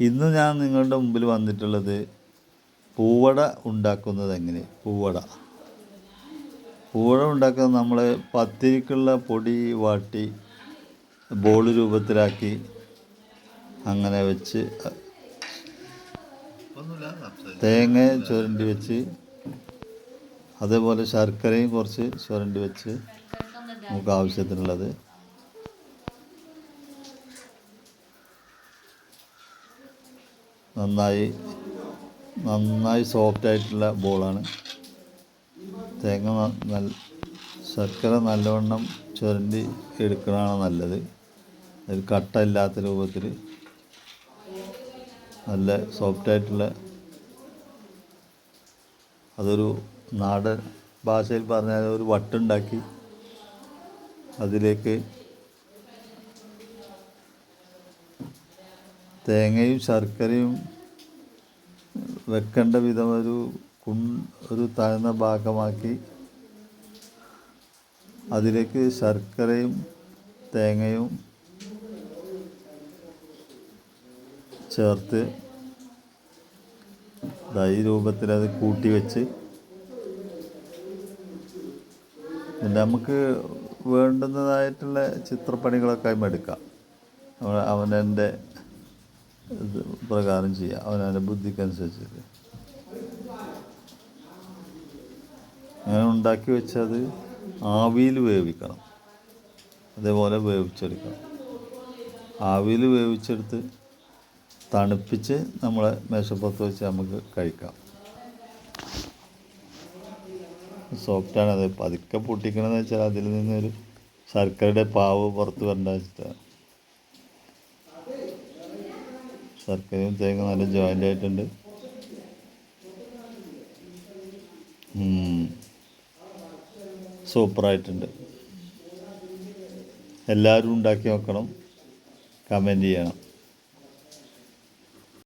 ഇന്ന് ഞാൻ നിങ്ങളുടെ മുമ്പിൽ വന്നിട്ടുള്ളത് പൂവട ഉണ്ടാക്കുന്നത് എങ്ങനെ? പൂവട. പൂവട ഉണ്ടാക്കുന്നത് നമ്മൾ പത്തിരിക്കുള്ള പൊടി വാട്ടി ബോൾ രൂപത്തിലാക്കി അങ്ങനെ വെച്ച് തേങ്ങ ചുരണ്ടി വെച്ച് അതേപോലെ ശർക്കരയും കുറച്ച് ചുരണ്ടി വെച്ച് നമുക്ക് ആവശ്യത്തിനുള്ളത്. നന്നായി നന്നായി സോഫ്റ്റ് ആയിട്ടുള്ള ബോളാണ് തേങ്ങ നല്ല ശർക്കര നല്ലവണ്ണം ചുരണ്ടി എടുക്കണതാണ് നല്ലത്. അതിൽ കട്ട ഇല്ലാത്ത രൂപത്തിൽ നല്ല സോഫ്റ്റ് ആയിട്ടുള്ള അതൊരു നാടൻ ഭാഷയിൽ പറഞ്ഞാൽ ഒരു വട്ടുണ്ടാക്കി അതിലേക്ക് തേങ്ങയും ശർക്കരയും വെക്കേണ്ട വിധം ഒരു കുൺ ഒരു താഴ്ന്ന ഭാഗമാക്കി അതിലേക്ക് ശർക്കരയും തേങ്ങയും ചേർത്ത് ഈ രൂപത്തിൽ അത് കൂട്ടി വെച്ച് നമുക്ക് വേണ്ടുന്നതായിട്ടുള്ള ചിത്രപ്പണികളൊക്കെ എടുക്കാം. അവ- അവനവന്റെ ഇത് പ്രകാരം ചെയ്യാം. അവനവന്റെ ബുദ്ധിക്കനുസരിച്ചിട്ട്. അങ്ങനെ ഉണ്ടാക്കി വെച്ചത് ആവിയിൽ വേവിക്കണം. അതേപോലെ വേവിച്ചെടുക്കണം. ആവിയിൽ വേവിച്ചെടുത്ത് തണുപ്പിച്ച് നമ്മളെ മേശപ്പുറത്ത് വെച്ച് നമുക്ക് കഴിക്കാം. സോഫ്റ്റാണ്. അത് പതുക്കെ പൊട്ടിക്കണമെന്ന് വെച്ചാൽ അതിൽ നിന്നൊരു ശർക്കരയുടെ പാവ് പുറത്ത് വരണ്ട വെച്ചിട്ടാണ്. ശർക്കരയും തേങ്ങ നല്ല ജോയിന്റ് ആയിട്ടുണ്ട്. സൂപ്പറായിട്ടുണ്ട് എല്ലാവരും ഉണ്ടാക്കി നോക്കണം. കമന്റ് ചെയ്യണം.